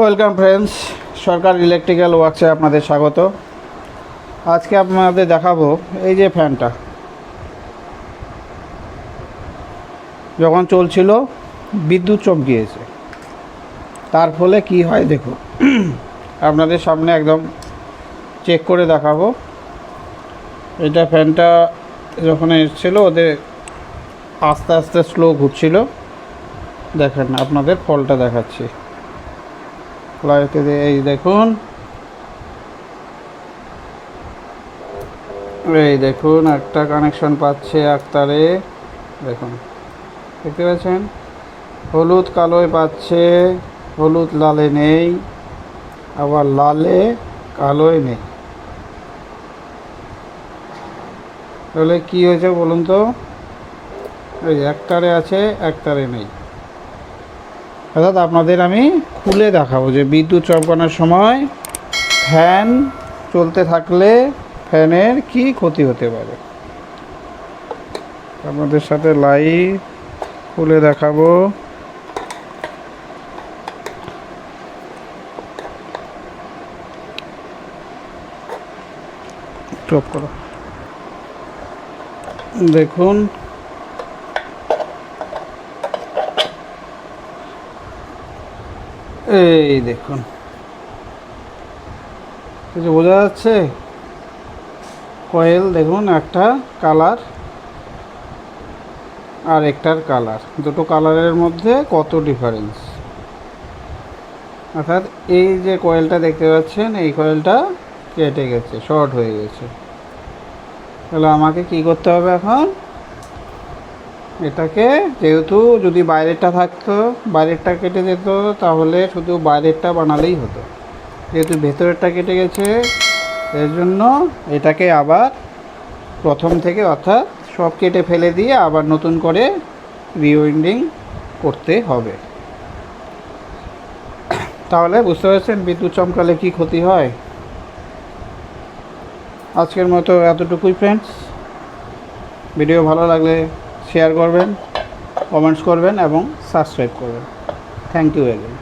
Welcome friends, Sarkar electrical ওয়ার্কসে আপনাদের স্বাগত। আজকে আপনাদের দেখাবো এই যে ফ্যানটা। যখন চলছিল, বিদ্যুৎ চমকিয়েছে। তার ফলে কি হয় দেখুন, আপনাদের সামনে একদম চেক করে দেখাবো। এটা ফ্যানটা যখন এসেছিল, ওদের আস্তে আস্তে স্লো ঘুরছিল। দেখেন, আপনাদের ফলটা দেখাচ্ছি। দিয়ে এই দেখুন। এই দেখুন, একটা কানেকশন পাচ্ছে একতারে দেখুন, দেখতে পাচ্ছেন? হলুদ কালোয় পাচ্ছে, হলুদ লালে নেই, আবার লালে কালোয় নেই। তাহলে কি হয়েছে বলুন তো? এই একটারে আছে, একটারে নেই। অর্থাৎ আপনাদের আমি খুলে দেখাবো যে বিদ্যুৎ চমকানোর সময় ফ্যান চলতে থাকলে ফ্যানের কি ক্ষতি হতে পারে? আপনাদের সাথে লাইট খুলে দেখাবো। দেখুন এই দেখুন। কিছু বোঝা যাচ্ছে কয়েল দেখুন, একটা কালার আর একটার কালার দুটো কালারের মধ্যে কত ডিফারেন্স অর্থাৎ এই যে কয়েলটা দেখতে পাচ্ছেন, এই কয়েলটা কেটে গেছে শর্ট হয়ে গেছে। তাহলে আমাকে কি করতে হবে এখন? এটাকে যেহেতু যদি বাইরেরটা থাকতো, বাইরেরটা কেটে যেত, তাহলে শুধু বাইরেরটা বানালেই হতো। যেহেতু ভেতরেরটা কেটে গেছে, এর জন্য এটাকে আবার প্রথম থেকে অর্থাৎ সব কেটে ফেলে দিয়ে আবার নতুন করে রিউইন্ডিং করতে হবে। তাহলে বুঝতে পারছেন বিদ্যুৎ চমকালে কি ক্ষতি হয়? আজকের মতো এতটুকুই ফ্রেন্ডস ভিডিও ভালো লাগলে শেয়ার করবেন কমেন্টস করবেন এবং সাবস্ক্রাইব করবেন। Thank you again